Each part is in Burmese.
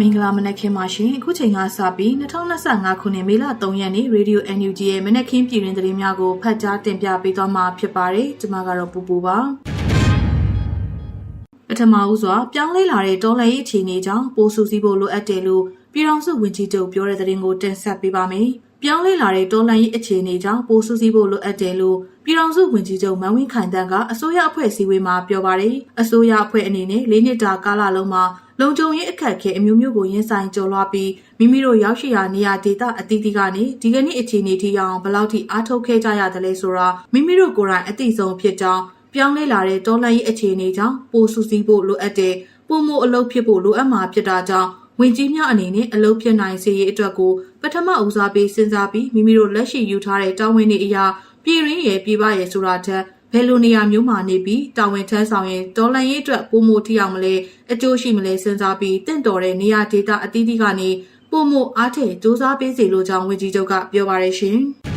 မင်္ဂလာမနက်ခင်းပါရှင်အခုချိန်ကစပြီး2025ခုနှစ်မေလ3ရက်နေ့ Radio NUG ရဲ့မနက်ခင်းပြည်တွင်သတင်းများကိုဖတ်ကြားတင်ပြပေးသွားမှာဖြစ်ပါတယ်ကျွန်မကတော့ပူပူပါပထမဦးစွာပြောင်းလဲလာတဲ့တော်လှန်ရေးအခြေအနေကြောင့်ပိုးဆူစည်းဖို့လိုအပ်တယ်လို့ပြည်ထောင်စုဝန်ကြီးချုပ်ပြောတဲ့သတင်းကိုတင်ဆက်ပေးပါမယ် ပြောင်းလဲလာတဲ့တော်လှန်ရေးအခြေအနေကြောင့်ပိုးဆူစည်းဖို့လိုအပ်တယ်လို့ပြည်ထောင်စုဝန်ကြီးချုပ်မန်ဝင်းခိုင်တန်းကအစိုးရအဖွဲ့အစည်းအဝေးမှာပြောပါတယ်အစိုးရအဖွဲ့အနေနဲ့၄နှစ်တာကာလလုံးမှာလုံခြုံရေးအခက်အခဲအမျိုးမျိုးကိုရင်ဆိုင်ကျော်လွှားပြီးမိမိတို့ရောက်ရှိရာနေရာဒေသအသီးသီးကနေဒီကနေ့အခြေအနေထိအောင်ဘယ်လောက်ထိအားထုတ်ခဲ့ကြရတယ်လဲဆိုတာမိမိတို့ကိုယ်တိုင်အသိဆုံးဖြစ်ကြောင်းပြောင်းလဲလာတဲ့တော်လှန်ရေးအခြေအနေကြောင့်ပိုဆူစီဖို့လိုအပ်တဲ့ပုံမှုအလုပ်ဖြစ်ဖို့လိုအပ်မှာဖြစ်တာကြောင့် ဝင်ကြီးများအနေနဲ့အလုပ်ဖြစ်နိုင်စေရေးအတွက်ကိုပထမဦးစားပေးစဉ်းစားပြီးမိမိတို့လက်ရှိယူထားတဲ့တာဝန်တွေအရာပြည်ရင်းရဲ့ပြည်ပရဲ့ဆိုတာထက်ဘယ်လိုနေရာမျိုးမှာနေပြီးတာဝန်ထမ်းဆောင်ရင်ဒေါ်လန်ရေးအတွက်ပုံမှုထိအောင်မလဲအကျိုးရှိမလဲစဉ်းစားပြီးတင့်တော်တဲ့နေရာဒေသအသီးသီးကနေပုံမှုအားထည့်စူးစမ်းပေးစီလိုကြောင်းဝန်ကြီးချုပ်ကပြောပါရရှင်။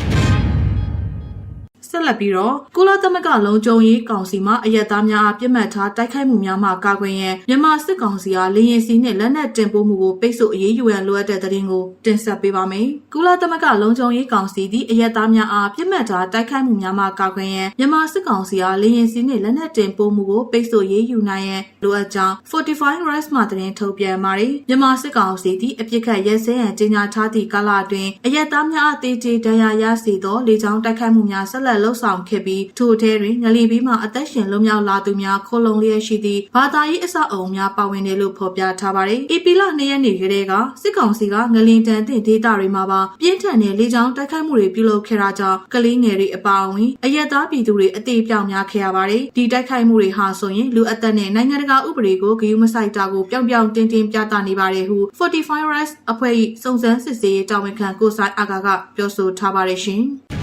ဆက်လက်ပြီးတော့ကုလသမဂ္ဂလုံခြုံရေးကောင်စီမှအယက်သားများအားပြစ်မှတ်ထားတိုက်ခိုက်မှုများမှကာကွယ်ရန်မြန်မာစစ်ကောင်စီအားလေရင်စီနဲ့လက်နက်တင်ပို့မှုကိုပိတ်ဆို့အရေးယူရန်လိုအပ်တဲ့သတင်းကိုတင်ဆက်ပေးပါမယ်။ကုလသမဂ္ဂလုံခြုံရေးကောင်စီသည်အယက်သားများအားပြစ်မှတ်ထားတိုက်ခိုက်မှုများမှကာကွယ်ရန်မြန်မာစစ်ကောင်စီအားလေရင်စီနဲ့လက်နက်တင်ပို့မှုကိုပိတ်ဆို့ရေးယူနိုင်ရန်လိုအပ်ကြောင်း Fortify Rights မှသတင်းထုတ်ပြန်ပါတယ်။မြန်မာစစ်ကောင်စီသည်အပြစ်ခတ်ရဲစဲရန်ကြေညာထားသည့်ကာလအတွင်းအယက်သားများအားတေးကြေဒဏ်ရာရစေသောလေကြောင်းတိုက်ခိုက်မှုများဆက်လက်လှုပ်ဆောင်ခဲ့ပြီးထို့ထဲတွင်ငလီဘီမှအသက်ရှင်လွတ်မြောက်လာသူများခိုလုံလျက်ရှိသည့်ဘာသာရေးအဆောက်အအုံများပါဝင်တယ်လို့ဖော်ပြထားပါတယ်။ AP လ2ရက်နေ့ကလေးကစစ်ကောင်စီကငလင်တန်တဲ့ဒေသတွေမှာပါပြင်းထန်တဲ့လေကြောင်းတိုက်ခိုက်မှုတွေပြုလုပ်ခဲ့တာကြောင့်ကလေးငယ်တွေအပါအဝင်အရက်သားပြည်သူတွေအသေးပြောင်များခဲ့ရပါတယ်။ဒီတိုက်ခိုက်မှုတွေဟာဆိုရင်လူအသက်နဲ့နိုင်ငံတကာဥပဒေကိုဂရုမစိုက်တာကိုပြောင်ပြောင်တင်းတင်းပြသနေပါတယ်ဟု Fortify Rights အဖွဲ့၏စုံစမ်းစစ်ဆေးရေးတာဝန်ခံကိုဆိုင်အာကာကပြောဆိုထားပါတယ်ရှင်။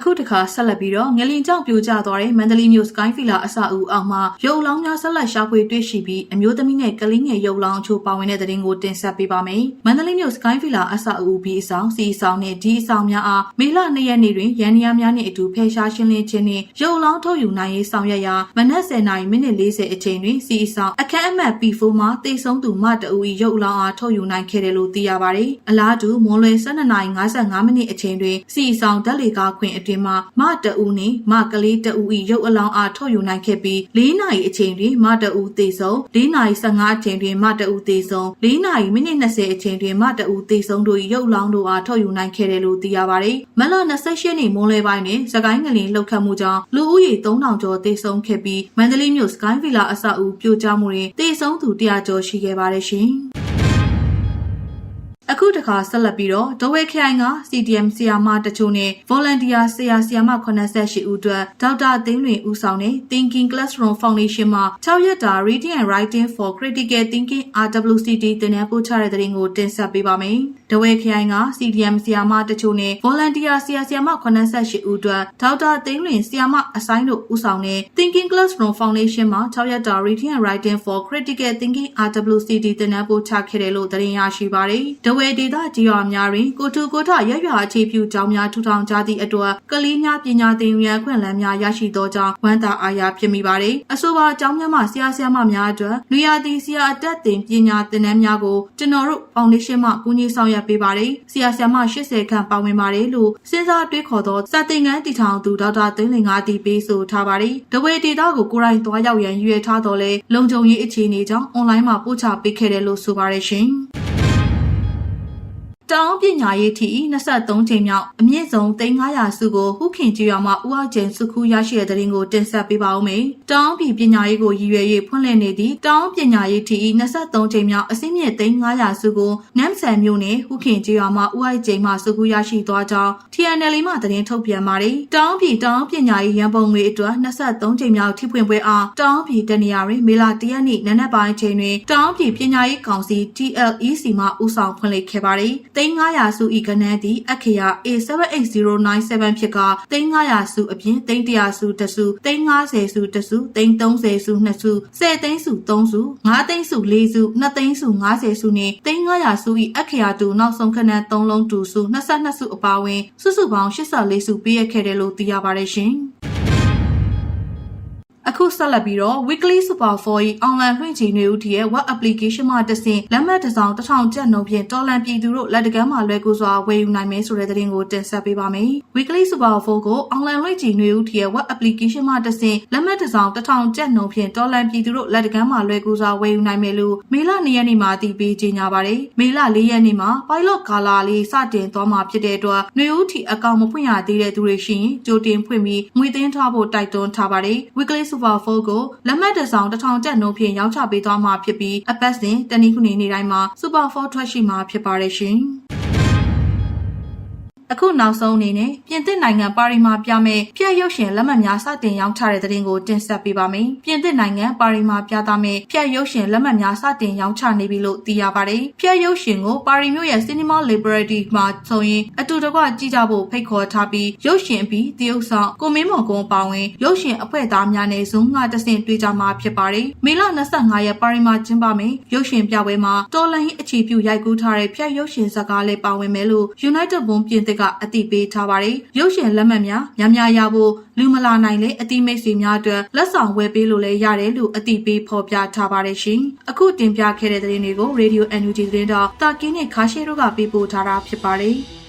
အခုတခါဆက်လက်ပြီးတော့ငလင်ကြောင့်ပြိုကျသွားတဲ့မန္တလေးမြို့စကိုင်းဖီလာအဆောက်အဦအောက်မှာရုပ်လောင်းများဆက်လက်ရှာဖွေတွေ့ရှိပြီးအမျိုးသမီးနဲ့ကလေးငယ်ရုပ်လောင်းအချို့ပါဝင်တဲ့တဲ့တင်ကိုတင်ဆက်ပေးပါမယ်။မန္တလေးမြို့စကိုင်းဖီလာအဆောက်အဦပြီးအဆောင်စီအဆောင်နဲ့ဒီအဆောင်များအားမေလ2ရက်နေ့တွင်ရန်နီယာများနှင့်အတူဖယ်ရှားရှင်းလင်းခြင်းနှင့်ရုပ်လောင်းထုတ်ယူနိုင်ရေးဆောင်ရွက်ရာမနက်10:00နာရီမိနစ်40အချိန်တွင်စီအဆောင်အခန်းအမှတ် P4 မှာတိတ်ဆုံးသူမတအူ၏ရုပ်လောင်းအားထုတ်ယူနိုင်ခဲ့တယ်လို့သိရပါတယ်။အလားတူမွန်လွယ်12:55မိနစ်အချိန်တွင်စီအဆောင်ဓာတ်လေကားခွင်အတွင်မှမတအူနှင့်မကလေးတအူ၏ရုပ်အလောင်းအားထုတ်ယူနိုင်ခဲ့ပြီး၄နာရီအချိန်တွင်မတအူသေဆုံး၄နာရီ15အချိန်တွင်မတအူသေဆုံး၄နာရီမိနစ်20အချိန်တွင်မတအူသေဆုံးတို့၏ရုပ်လောင်းတို့အားထုတ်ယူနိုင်ခဲ့တယ်လို့သိရပါတယ်။မလ28ရက်နေ့မွန်းလယ်ပိုင်းတွင်စကိုင်းငလင်လှုပ်ခတ်မှုကြောင့်လူဦးရေ3000ကျော်သေဆုံးခဲ့ပြီးမန္တလေးမြို့စကိုင်းဗီလာအဆောက်အဦပြိုကျမှုတွင်သေဆုံးသူ100ကျော်ရှိခဲ့ပါတယ်ရှင်။ အခုတခါဆက်လက်ပြီးတော့ဒဝဲခိုင်က CDM ဆီယာမတချို့နဲ့ Volunteer ဆရာဆီယာမ88ဦးအတွက်ဒေါက်တာသိန်းလွင်ဦးဆောင်တဲ့ Thinking Classroom Foundation မှာ6ရက်တာ Reading and Writing for Critical Thinking RWCT တင်နန်းပို့ချတဲ့တဲ့ရင်ကိုတင်ဆက်ပေးပါမယ်။ ဒဝဲခိုင်က CDM ဆီယာမတချို့နဲ့ Volunteer ဆရာဆီယာမ88ဦးအတွက်ဒေါက်တာသိန်းလွင်ဆီယာမအဆိုင်တို့ဦးဆောင်တဲ့ Thinking Classroom Foundation မှာ6ရက်တာ Reading and Writing for Critical Thinking RWCT တင်နန်းပို့ချခဲ့တယ်လို့သတင်းရရှိပါတယ်။ဒဝဲဒေသကြီးရွာများတွင်ကိုထူကိုထရရွာအခြေပြုကျောင်းများထူထောင်ကြသည့်အတွက်ကလေးများပညာသင်ယူရန်ခွင့်လန်းများရရှိသောကြောင့်ဝမ်းသာအားရဖြစ်မိပါတယ်။အဆိုပါကျောင်းများမှဆရာဆရာမများအတွက်လူရသည်ဆရာအတက်သင်ပညာသင်တန်းများကိုကျွန်တော်တို့ဖောင်ဒေးရှင်းမှကူညီဆောင်ရွက်ပေးပါတယ်။ဆရာဆရာမ80ခန့်ပါဝင်ပါတယ်လို့စဉ်းစားတွေးခေါ်သောစာသင်ခန်းတည်ထောင်သူဒေါက်တာသိန်းလင်ကတည်ပေးဆိုထားပါတယ်။ဒဝေဒေတာကိုကိုယ်တိုင်သွားရောက်ရန်ရွေထားတော်လဲလုံခြုံရေးအခြေအနေကြောင့်အွန်လိုင်းမှာပို့ချပေးခဲ့တယ်လို့ဆိုပါတယ်ရှင်။ တောင်ပညာရေးထီ23ချိန်မြောက်အမြင့်ဆုံး3900စုကိုဟုခင်ကြီးရွာမှဦးအောင်ကျန်စုခုရရှိတဲ့တဲ့ရင်ကိုတင်ဆက်ပေးပါဦးမယ်။တောင်ပြည်ပညာရေးကိုရည်ရွယ်၍ဖွင့်လှစ်နေသည့်တောင်ပညာရေးထီ23ချိန်မြောက်အစည်းမြင့်3900စုကိုနမ်ဆန်မြို့နယ်ဟုခင်ကြီးရွာမှဦးအောင်ကျန်မှစုခုရရှိသွားကြောင်း TNL မှသတင်းထုတ်ပြန်ပါတယ်။တောင်ပြည်တောင်ပညာရေးရန်ပုံငွေအတွက်23ချိန်မြောက်ထိဖွင့်ပွဲအားတောင်ပြည်တနေရာတွင်မေလ1ရက်နေ့နနက်ပိုင်းချိန်တွင်တောင်ပြည်ပညာရေးကောင်စီ TLEC မှဦးဆောင်ဖွင့်လှစ်ခဲ့ပါတယ်။3500စုဤကနန်းသည်အခရာ A78097 ဖြစ်က3500စုအပြင်300စုတစု350စုတစု330စု2စု10သိန်းစု3စု5သိန်းစု4စု2သိန်းစု50စုနှင့်3500စုဤအခရာတူနောက်ဆုံးခဏ3လုံးတူစု22စုအပါအဝင်စုစုပေါင်း84စုပေးရခဲ့တယ်လို့သိရပါတယ်ရှင်။ အခုအခုဆက်လက်ပြီးတော့ Weekly Super 4၏အွန်လိုင်းလွှင့်ချင်နေဦးတီရဲ့ web application မှာတဆင့်လက်မှတ်တစ်စောင်1000ကျပ်နှုန်းဖြင့်တော်လန်ပြည်သူတို့လက်တကမ်းမှာလွယ်ကူစွာဝယ်ယူနိုင်မယ်ဆိုတဲ့သတင်းကိုတင်ဆက်ပေးပါမယ်။ Weekly Super 4ကိုအွန်လိုင်းလွှင့်ချင်နေဦးတီရဲ့ web application မှာတဆင့်လက်မှတ်တစ်စောင်1000ကျပ်နှုန်းဖြင့်တော်လန်ပြည်သူတို့လက်တကမ်းမှာလွယ်ကူစွာဝယ်ယူနိုင်မယ်လို့မေလ2ရက်နေ့မှာတည်ပြီးကြေညာပါတယ်။မေလ4ရက်နေ့မှာ pilot ကာလာလေးစတင်သွားမှာဖြစ်တဲ့အတွက်နေဦးတီအကောင့်မဖွင့်ရသေးတဲ့သူတွေရှိရင်ကြိုတင်ဖွင့်ပြီးငွေသွင်းထားဖို့တိုက်တွန်းထားပါတယ်။ Weekly Super 4ကိုလက်မှတ်တစ်စောင်1000ကျပ်နှုန်းဖြင့်ရောင်းချပေးသွားမှာဖြစ်ပြီးအပတ်စဉ်တနင်္ဂနွေနေ့တိုင်းမှာ Super 4ထွက်ရှိမှာဖြစ်ပါတယ်ရှင်။ အခုနောက်ဆုံးအနေနဲ့ပြင်သစ်နိုင်ငံပါရီမှာပြမဲ့ဖျက်ရုပ်ရှင်လက်မှတ်များစတင်ရောင်းချတဲ့တဲ့တင်ကိုတင်ဆက်ပေးပါမယ်။ပြင်သစ်နိုင်ငံပါရီမှာပြသမဲ့ဖျက်ရုပ်ရှင်လက်မှတ်များစတင်ရောင်းချနေပြီလို့သိရပါတယ်။ဖျက်ရုပ်ရှင်ကိုပါရီမြို့ရဲ့ Cinema Liberty မှာဆိုရင်အတူတကွကြည့်ကြဖို့ဖိတ်ခေါ်ထားပြီးရုပ်ရှင်ပြီးတရုတ်ဆောင်ကိုမင်းမော်ကုန်းပါဝင်ရုပ်ရှင်အဖွဲ့သားများနဲ့ Zoom ကတဆင့်တွေ့ကြမှာဖြစ်ပါတယ်။မေလ25ရက်ပါရီမှာကျင်းပမယ်ရုပ်ရှင်ပြပွဲမှာတော်လန်ဟိအခြေပြုရိုက်ကူးထားတဲ့ဖျက်ရုပ်ရှင်ဇာတ်ကားလေးပါဝင်မယ်လို့ United ဘုံပြင်သစ်ကအသိပေးထားပါတယ်။ရုပ်ရှင်လက်မှတ်များများများရဖို့လူမလာနိုင်လေအတိမိတ်ဆွေများအတွက်လက်ဆောင်ဝယ်ပေးလို့လည်းရတယ်လို့အသိပေးဖော်ပြထားပါတယ်ရှင်။အခုတင်ပြခဲ့တဲ့သတင်းတွေကို Radio NUG သတင်းတော့တာကင်းနဲ့ခါရှေတို့ကပေးပို့ထားတာဖြစ်ပါတယ်။